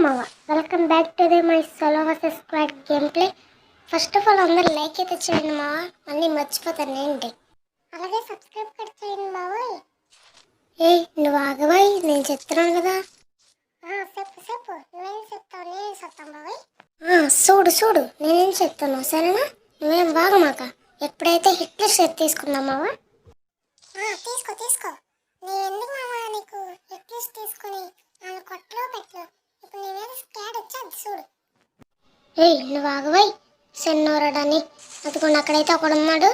మావ welcome back to the my solo versus squad game play first of all అందరు like అయితే చేయండి మావ మళ్ళీ మర్చిపోతాను ఏంటి? అలాగే సబ్స్క్రైబ్ కూడా చేయండి మావ ఏ నువ్వు ఆగవాయి నేను చెప్తున్నాను కదా. చెప్పు చెప్పు. నువ్వేం చెప్తావు? నేనేం చెప్తాను బాబాయ్ చూడు చూడు. నేనేం చెప్తాను సరేనా? నువ్వేం వాగమాక ఎప్పుడైతే హిట్ లిస్ట్ తీసుకున్నామావా తీసుకో తీసుకో. నేను ఎందుకు మామ నీకు హిట్ లిస్ట్ తీసుకుని నన్ను కొట్టలో పెట్టు? ఇప్పుడు నీ మీద స్కాడ్ వచ్చి చూడు. ఏయ్ నువ్వు ఆగవై సెన్నోరడని. అదిగోండి అక్కడైతే ఒకడు ఉన్నాడు.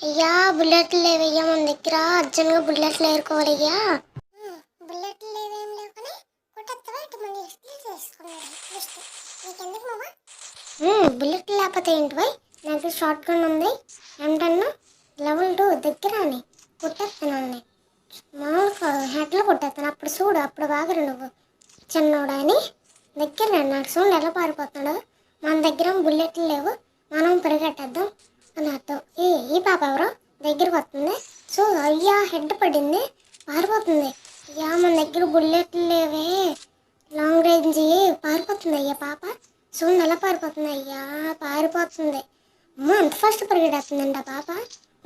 అయ్యా బుల్లెట్లు లేవయ్యా మన దగ్గర అర్జెంట్గా బుల్లెట్లు ఏరుకోవాలి అయ్యా. బుల్లెట్లు లేవేం లేకుండా కొట్టేస్తావా ఇటు మళ్ళీ చేసుకున్నాడు. నీకెందుకు మామ? బుల్లెట్ లేకపోతే ఏంటి బాయ్ నాకు షార్ట్ గన్ ఉంది. ఏంటన్నా? లెవెల్ టూ దగ్గర అని కొట్టేస్తాను మామూలుగా హెడ్లో కొట్టేస్తాను. అప్పుడు చూడు అప్పుడు బాగరు నువ్వు. చిన్నోడా అని దగ్గర నాకు సౌండ్ ఎలా పారిపోతున్నాడు మన దగ్గర బుల్లెట్లు లేవు. మనం పరిగెట్టేద్దాం అని అర్థం ఏ ఈ పాప ఎవరో? దగ్గరకు వస్తుంది. సో అయ్యా హెడ్ పడింది. పారిపోతుంది. అయ్యా మన దగ్గర బుల్లెట్లు లేవే. లాంగ్ రేంజ్ పారిపోతుంది అయ్యా పాప. సో ఎలా పారిపోతుంది అయ్యా పారిపోతుంది. అమ్మ అంత ఫస్ట్ పరిగెట్టేస్తుందంట పాప.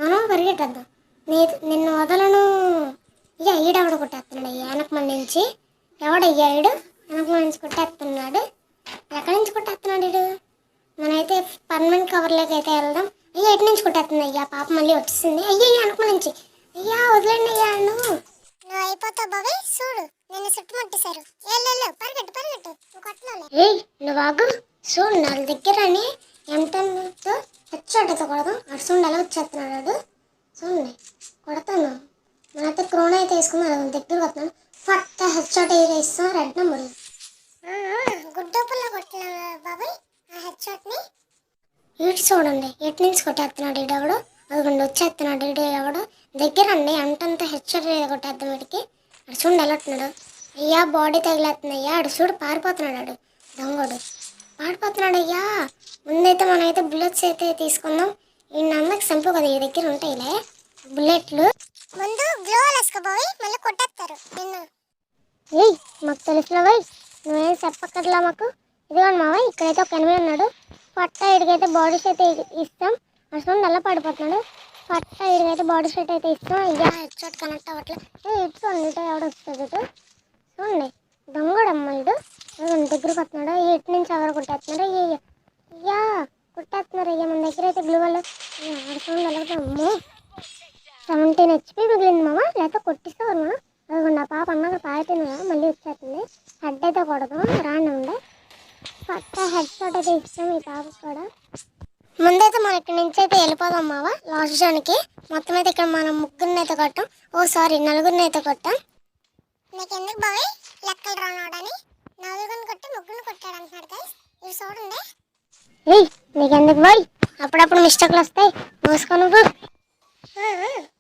మనం పరిగెట్టేద్దాం. నేను నిన్ను వదలను. ఇక ఈడవడ కొట్టేస్తున్నాడు అయ్యా వెనక మన నుంచి. ఎవడయ్యా ఈడు వెనక మన నుంచి కొట్టేస్తున్నాడు. ఎక్కడి నుంచి కొట్టేస్తున్నాడు ఈడు మనమైతే పర్మనెంట్ కవర్లోకి అయితే వెళ్దాం. అయ్యా ఎటు నుంచి కొట్టేస్తుంది అయ్యా పాప మళ్ళీ వచ్చేసింది. అయ్యా వెనక నుంచి. అయ్యా వదిలేండి అయ్యా నువ్వు నువ్వు అయిపోతావు బాబాయ్ చూడు. నిన్ను చుట్టుముట్టేశారు వెళ్ళు పరిగెట్టు పరిగెట్టు. ఏయ్ నువ్వు ఆగు. చూడు నా దగ్గర అని ఎంతతో హెచ్చాటతో కొడదాం చూడండి ఎలా వచ్చేస్తున్నాడు. చూడండి కొడతాను. మనైతే క్రోన్ అయితే వేసుకున్నాను దగ్గర వస్తున్నాను ఫట్ హెచ్చాట్ వేస్తాం రెడ్ నెంబర్ గుడ్డపుల్లో కొట్టిన బాబాయ్ ఆ హెచ్చాట్ని ఇటు చూడండి ఎటు నుంచి కొట్టేస్తున్నాడు ఈడెవడు అదిగోండి వచ్చేస్తున్నాడు ఈడు ఎవడు? దగ్గర అండి అంటంతా హెచ్చర్ కొట్టేద్దాం వీడికి అటు చూడండి ఎలా ఉంటున్నాడు అయ్యా బాడీ తగిలేస్తుంది అయ్యా అడు చూడు పారిపోతున్నాడు ఆడు దొంగడు. పారిపోతున్నాడు అయ్యా. ముందైతే మనం అయితే బుల్లెట్స్ అయితే తీసుకుందాం. ఈ అందరికి సంపు కదా ఈ దగ్గర ఉంటాయిలే. బుల్లెట్లు. ముందు గ్లో వేసుకోబోయి మళ్ళీ కొట్టేస్తారు. నిన్ను. ఏయ్ మాకు తెలుసులో వై నువ్వేం చెప్పక్కర్లా మాకు. ఇదిగోండి మావయ్య ఇక్కడైతే ఒక ఎనిమిది ఉన్నాడు. పట్ట ఇడికైతే బాడీ షీట్ ఇస్తాం. అసలు నల్ల పడిపోతున్నాడు. పట్ట ఇడికైతే బాడీ షీట్ అయితే ఇస్తాం. అయ్యా హెడ్షాట్ కనెక్ట్ అవ్వట్లేదు ఏ ఇటు చూడండి ఇటు ఎవడు వస్తుంది ఇటు. చూడండి దొంగడమ్మ ఇడు ఇదిగోండి దగ్గరకు వస్తున్నాడు. ఇటు నుంచి ఎవరు కొట్టేస్తున్నాడు. ఏ అయ్యా కొట్టేస్తున్నారు. అయ్యా మన దగ్గర అయితే గ్లూ వాళ్ళు చూడండి అమ్మో సెవెంటీన్ హెచ్పి మిగిలింది మామ లేకపోతే కొట్టిస్తారు మనం అదిగోండి ఆ పాప అన్నాక పారిపోయింది కదా మళ్ళీ వచ్చేస్తుంది. హెడ్ అయితే కొడదాం రాండి ఉండే. పక్క హెడ్ షాట్ అయితే ఇస్తాం ఈ పాప కూడా. ముందైతే మనం ఇక్కడ నుంచి అయితే వెళ్ళిపోదాం మావా లాస్ట్ జోన్కి మొత్తం అయితే ఇక్కడ మనం ముగ్గురిని అయితే కొట్టాం. ఓ సారీ నలుగురిని అయితే కొట్టాం. నీకు ఎందుకు బాయ్ లెక్కలు రావడాని నలుగురిని కొట్టి ముగ్గురిని కొట్టాడు అంటున్నాడు గైస్ ఇది చూడండి. ఏయ్ నీకెందుకు బాయ్? అప్పుడప్పుడు మిస్టేక్లు వస్తాయి. మూసుకో నువ్వు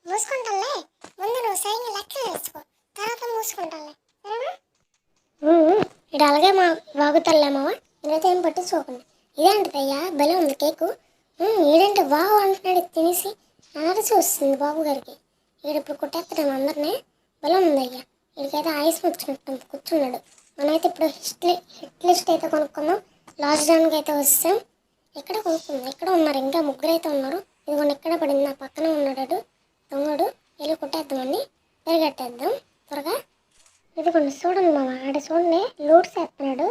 మూసుకుంటాలే ముందు నువ్వు సైన్ లెక్కలు వేసుకో తర్వాత మూసుకుంటాలే సరేనా ఇది అలాగే మా వాగుతలే మావా? ఇదైతే ఏం పట్టించుకోకండి ఇదేంటిది అయ్యా? భలే ఉంది కేకు. ఉమ్, ఈడంటే వావ్ అంటున్నాడు తినేసి. ఆరసి వస్తుంది బాబు గారికి. ఇప్పుడు కొట్టేస్తాడు అందరినీ. భలే ఉంది అయ్యా. వీడికైతే ఆయుస్ వచ్చినట్టు కూర్చున్నాడు. మనమైతే ఇప్పుడు హిట్ హిట్ లిస్ట్ అయితే కొనుక్కుందాం. లాక్డౌన్కి అయితే వస్తాం. ఎక్కడ కొనుక్కుందాం? ఎక్కడ ఉన్నారు? ఇంకా ముగ్గురు అయితే ఉన్నారు. ఇదిగోండి ఎక్కడ పడింది? నా పక్కన ఉన్నాడు దొంగడు. వెళ్ళి కొట్టేద్దామని పెరిగట్టేద్దాం. త్వరగా. ఇదిగోండి చూడండి మామ ఆడ చూడండి. లూట్స్ వేస్తున్నాడు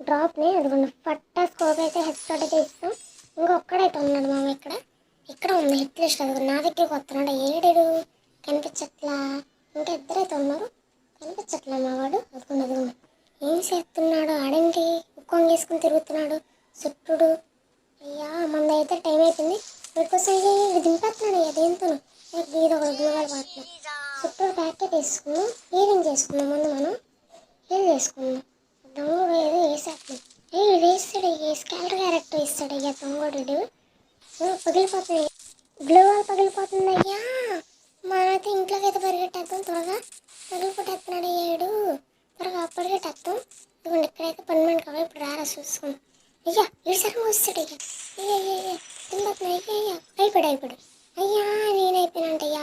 డ్రాప్ని అదిగోండి పట్టా స్కోప్ అయితే హెడ్ షాట్ అయితే ఇస్తాం. ఇంకొక్కడైతే ఉన్నాడు మామ ఇక్కడ. ఇక్కడ ఉంది హెడ్ లిస్ట్ అదిగో నా దగ్గరికి వస్తున్నాడు. ఏడేడు కనిపించట్లా? ఇంకా ఇద్దరైతే ఉన్నారు. కనిపించట్లా మా వాడు? అదిగోండి అదిగోండి. ఏం చేస్తున్నాడు? ఆడేంటి? ఉక్కం వేసుకుని తిరుగుతున్నాడు. చుట్టుడు. అయ్యా మన అయితే టైం అయిపోయింది. వీడికోసం ఇది దింపేస్తున్నాడు అయ్యా దేంతో ఇది ఒక చుట్టూరు చుట్టూ ప్యాకెట్ వేసుకున్నాం. హీలింగ్ చేసుకున్నాం ముందు మనం? హీల్ చేసుకున్నాం? దొంగడు ఏదో వేసాడు ఏ వేస్తాడు ఏ స్కాలర్ క్యారెక్టర్ ఇస్తాడు అయ్యా దొంగడు పగిలిపోతుంది బ్లూ వాల్ పగిలిపోతుంది అయ్యా అయితే ఇంట్లోకి అయితే పరిగెట్టేద్దాం త్వరగా పగిలిపోటేస్తున్నాడు ఏడు త్వరగా పరిగెట్టేస్తాం ఇదిగోండి ఇక్కడైతే పన్నెండు కావాలి ఇప్పుడు రారా చూసుకుందాం అయ్యా ఏడు సార్ మోస్తాడు అయ్యా అయ్యా అయ్యా అయ్యా అయ్యా అయిపోయాడు అయిపోయాడు